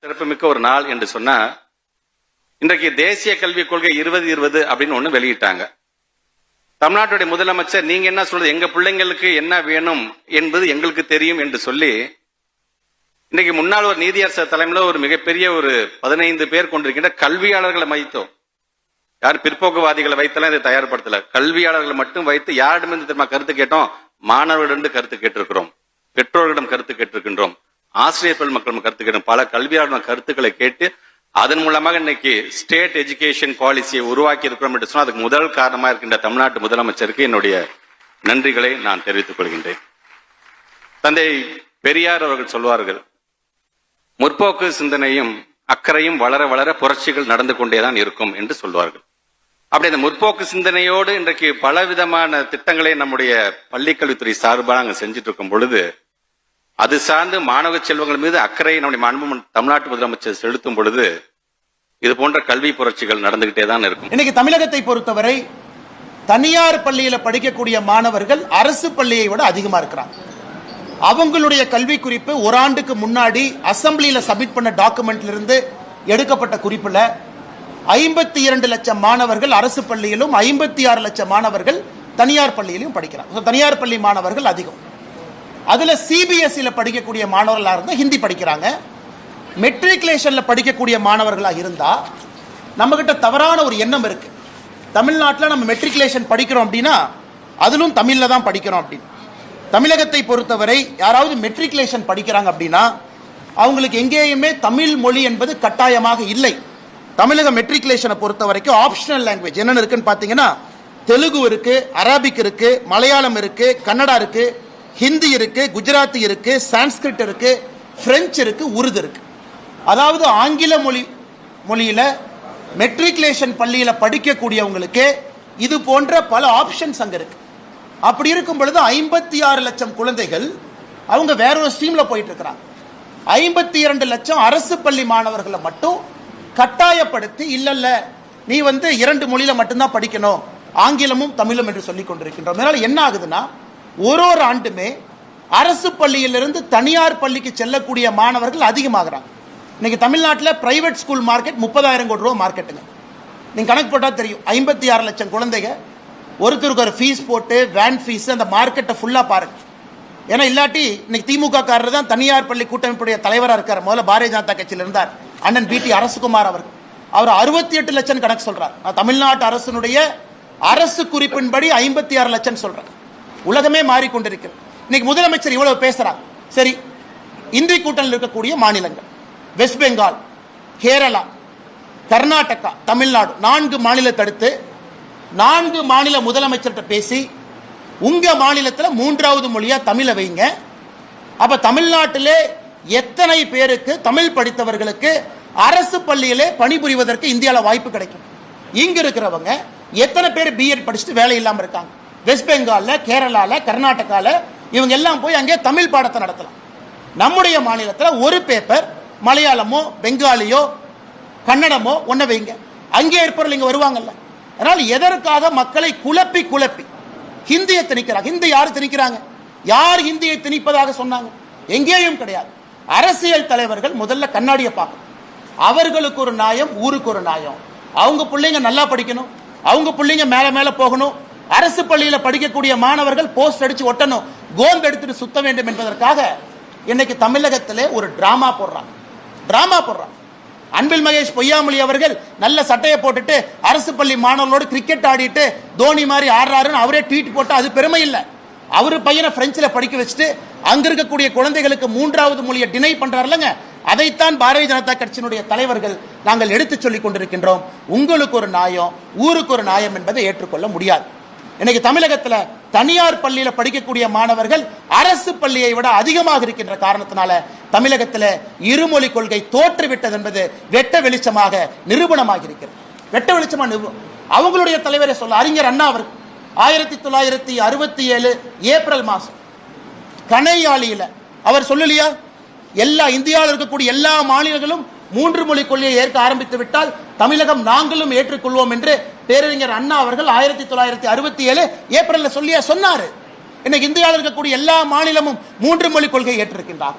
சிறப்புமிக்க ஒரு நாள் என்று சொன்னா இன்றைக்கு தேசிய கல்விக் கொள்கை இருபது இருபது அப்படின்னு ஒண்ணு வெளியிட்டாங்க. தமிழ்நாட்டுடைய முதலமைச்சர் நீங்க என்ன சொல்றது? எங்க பிள்ளைங்களுக்கு என்ன வேணும் என்பது எங்களுக்கு தெரியும் என்று சொல்லி இன்னைக்கு முன்னாள் ஒரு நீதியரசர் தலைமையில ஒரு மிகப்பெரிய ஒரு பதினைந்து பேர் கொண்டிருக்கின்ற கல்வியாளர்களை வைத்தோம் யார் பிற்போக்குவாதிகளை வைத்தெல்லாம் இதை தயார்படுத்தல. கல்வியாளர்களை மட்டும் வைத்து யாரிடமிருந்து தெரியுமா கருத்து கேட்டோம்? மாணவர்களிடம் கருத்து கேட்டிருக்கிறோம். பெற்றோர்களிடம் கருத்து கேட்டிருக்கின்றோம். ஆசிரியர் பெருமக்களிடம் கருத்து பல கல்வியாளர்களிடம் கருத்துக்களை கேட்டு அதன் மூலமாக இன்னைக்கு ஸ்டேட் எஜுகேஷன் பாலிசியை உருவாக்கி இருக்கிறோம் என்று சொன்னால் அதுக்கு முதல் காரணமா இருக்கின்ற தமிழ்நாட்டு முதலமைச்சருக்கு என்னுடைய நன்றிகளை நான் தெரிவித்துக் கொள்கின்றேன். தந்தை பெரியார் அவர்கள் சொல்வார்கள் முற்போக்கு சிந்தனையும் அக்கறையும் வளர வளர புரட்சிகள் நடந்து கொண்டேதான் இருக்கும் என்று சொல்வார்கள். அப்படி அந்த முற்போக்கு சிந்தனையோடு இன்றைக்கு பல விதமான திட்டங்களை நம்முடைய பள்ளிக்கல்வித்துறை சார்பாக நாங்கள் செஞ்சுட்டு இருக்கும் பொழுது அது சார்ந்து மாணவ செல்வங்கள் மீது அக்கறை நம்முடைய மாண்பு தமிழ்நாட்டு முதலமைச்சர் செலுத்தும் பொழுது இது போன்ற கல்வி புரட்சிகள் நடந்துகிட்டே தான் இருக்கும். இன்னைக்கு தமிழகத்தை பொறுத்தவரை தனியார் பள்ளியில படிக்கக்கூடிய மாணவர்கள் அரசு பள்ளியை விட அதிகமா இருக்கிறாங்க. அவங்களுடைய கல்வி குறிப்பு ஒரு ஆண்டுக்கு முன்னாடி அசம்பிளியில சப்மிட் பண்ண டாக்குமெண்ட்ல இருந்து எடுக்கப்பட்ட குறிப்புல ஐம்பத்தி இரண்டு லட்சம் மாணவர்கள் அரசு பள்ளியிலும் ஐம்பத்தி ஆறு லட்சம் மாணவர்கள் தனியார் பள்ளியிலும் படிக்கிறாங்க. தனியார் பள்ளி மாணவர்கள் அதிகம். அதுல சிபிஎஸ்இல படிக்கக்கூடிய மாணவர்களா இருந்தா ஹிந்தி படிக்கிறாங்க. மெட்ரிகுலேஷன்ல படிக்கக்கூடிய மாணவர்களா இருந்தா நம்ம கிட்ட தவறான ஒரு எண்ணம் இருக்கு. தமிழ்நாட்டில் நம்ம மெட்ரிகுலேஷன் படிக்கிறோம் அப்படின்னா அதிலும் தமிழில் தான் படிக்கிறோம் அப்படின்னு. தமிழகத்தை பொறுத்தவரை யாராவது மெட்ரிகுலேஷன் படிக்கிறாங்க அப்படின்னா அவங்களுக்கு எங்கேயுமே தமிழ் மொழி என்பது கட்டாயமாக இல்லை. தமிழக மெட்ரிகுலேஷனை பொறுத்த வரைக்கும் ஆப்ஷனல் லாங்குவேஜ் என்னென்ன இருக்குன்னு பார்த்தீங்கன்னா தெலுங்கு இருக்கு அரபிக் இருக்கு மலையாளம் இருக்கு கன்னடா இருக்கு ஹிந்தி இருக்கு குஜராத்தி இருக்கு சான்ஸ்கிரிட் இருக்கு பிரெஞ்சு இருக்கு உருது இருக்கு. அதாவது ஆங்கில மொழி மொழியில் மெட்ரிகுலேஷன் பள்ளியில் படிக்கக்கூடியவங்களுக்கு இது போன்ற பல ஆப்ஷன்ஸ் அங்கே இருக்கு. அப்படி இருக்கும் பொழுது ஐம்பத்தி ஆறு லட்சம் குழந்தைகள் அவங்க வேற ஒரு ஸ்ட்ரீமில் போயிட்டு இருக்கிறாங்க. ஐம்பத்தி இரண்டு லட்சம் அரசு பள்ளி மாணவர்களை மட்டும் கட்டாயப்படுத்தி இல்லைல்ல நீ வந்து இரண்டு மொழியில் மட்டும்தான் படிக்கணும் ஆங்கிலமும் தமிழும் என்று சொல்லிக் கொண்டிருக்கின்றோம். அதனால் என்ன ஆகுதுன்னா ஒரு ஒரு ஆண்டுமே அரசு பள்ளியிலிருந்து தனியார் பள்ளிக்கு செல்லக்கூடிய மாணவர்கள் அதிகமாகிறாங்க. இன்னைக்கு தமிழ்நாட்டில் பிரைவேட் ஸ்கூல் மார்க்கெட் முப்பதாயிரம் கோடி ரூபா மார்க்கெட்டுங்க நீங்கள் கணக்கு போட்டால் தெரியும். ஐம்பத்தி ஆறு லட்சம் குழந்தைங்க ஒருத்தருக்கு ஒரு ஃபீஸ் போட்டு வேன் ஃபீஸ் அந்த மார்க்கெட்டை ஃபுல்லாக பாருங்க. ஏன்னா இல்லாட்டி இன்னைக்கு திமுக காரர் தான் தனியார் பள்ளி கூட்டமைப்புடைய தலைவராக இருக்கார். முதல்ல பாரதிய ஜனதா கட்சியில் இருந்தார். அண்ணன் பிடி அரசுகுமார் அவர் அவர் அறுபத்தி எட்டு லட்சம் கணக்கு சொல்கிறார் நான் தமிழ்நாட்டு அரசினுடைய அரசு குறிப்பின்படி ஐம்பத்தி ஆறு லட்சம் சொல்கிறேன் உலகமே மாறிக்கொண்டிருக்கிறது. இன்னைக்கு முதலமைச்சர் இவ்வளவு பேசுறாங்க. சரி இந்திய கூட்டணியில் இருக்கக்கூடிய மாநிலங்கள். வெஸ்ட் பெங்கால் கேரளா கர்நாடகா தமிழ்நாடு நான்கு மாநிலத்தை அடுத்து நான்கு மாநில முதலமைச்சர்கிட்ட பேசி உங்க மாநிலத்தில் மூன்றாவது மொழியா தமிழை வைங்க. அப்ப தமிழ்நாட்டிலே எத்தனை பேருக்கு தமிழ் படித்தவர்களுக்கு அரசு பள்ளியிலே பணிபுரிவதற்கு இந்தியாவில் வாய்ப்பு கிடைக்கும்? இங்க இருக்கிறவங்க எத்தனை பேர் பிஎட் படிச்சுட்டு வேலை இல்லாமல் இருக்காங்க? வெஸ்ட் பெங்கால்ல கேரளால கர்நாடகால இவங்க எல்லாம் போய் அங்கே தமிழ் பாடத்தை நடத்தலாம். நம்முடைய மாநிலத்தில் ஒரு பேப்பர் மலையாளமோ பெங்காலியோ கன்னடமோ ஒன்ன வைங்க. அங்கே இருப்பவர்கள் இங்க வருவாங்கல்ல. அதனால் எதற்காக மக்களை குழப்பி குழப்பி? ஹிந்தியை திணிக்கிறாங்க. ஹிந்தி யார் திணிக்கிறாங்க? யார் ஹிந்தியை திணிப்பதாக சொன்னாங்க? எங்கேயும் கிடையாது. அரசியல் தலைவர்கள் முதல்ல கண்ணாடியை பார்க்கணும். அவர்களுக்கு ஒரு நியாயம் ஊருக்கு ஒரு நியாயம். அவங்க பிள்ளைங்க நல்லா படிக்கணும். அவங்க பிள்ளைங்க மேலே மேலே போகணும். அரசு பள்ளியில் படிக்கக்கூடிய மாணவர்கள் போஸ்ட் அடிச்சு ஒட்டணும். கோம்பு எடுத்துட்டு சுத்த வேண்டும் என்பதற்காக இன்னைக்கு தமிழகத்திலே ஒரு டிராமா போடுறாங்க. டிராமா போடுறாங்க. அன்பில் மகேஷ் பொய்யாமொழி அவர்கள் நல்ல சட்டையை போட்டுட்டு அரசு பள்ளி மாணவர்களோடு கிரிக்கெட் ஆடிட்டு தோனி மாதிரி ஆடுறாருன்னு அவரே ட்வீட் போட்டால் அது பெருமை இல்லை. அவர் பையனை பிரெஞ்சில் படிக்க வச்சுட்டு அங்க இருக்கக்கூடிய குழந்தைகளுக்கு மூன்றாவது மொழியை டினை பண்றாருலங்க அதைத்தான் பாரதிய ஜனதா கட்சியினுடைய தலைவர்கள் நாங்கள் எடுத்துச் சொல்லிக் கொண்டிருக்கின்றோம். உங்களுக்கு ஒரு நியாயம் ஊருக்கு ஒரு நியாயம் என்பதை ஏற்றுக்கொள்ள முடியாது. இன்னைக்கு தமிழகத்துல தனியார் பள்ளியில படிக்கக்கூடிய மாணவர்கள் அரசு பள்ளியை விட அதிகமாக இருக்கின்ற காரணத்தினால தமிழகத்துல இருமொழி கொள்கை தோற்றுவிட்டது என்பது வெட்ட வெளிச்சமாக நிரூபணமாக இருக்கிறது. வெட்ட வெளிச்சமா நிரூப- அவங்களுடைய தலைவரை சொல்ல அறிஞர் அண்ணா அவர் ஆயிரத்தி தொள்ளாயிரத்தி அறுபத்தி ஏழு ஏப்ரல் மாதம் கணையாளியில அவர் சொல்லலையா? எல்லா இந்தியாவில் இருக்கக்கூடிய எல்லா மாநிலங்களும் மூன்று மொழி கொள்கையை ஏற்க ஆரம்பித்து விட்டால் தமிழகம் நாங்களும் ஏற்றுக்கொள்வோம் என்று பேரறிஞர் அண்ணா அவர்கள் ஆயிரத்தி தொள்ளாயிரத்தி அறுபத்தி ஏழு ஏப்ரல்ல சொல்லியா சொன்னாரு. இன்னைக்கு இந்தியாவில் இருக்கக்கூடிய எல்லா மாநிலமும் மூன்று மொழி கொள்கையை ஏற்றிருக்கின்றார்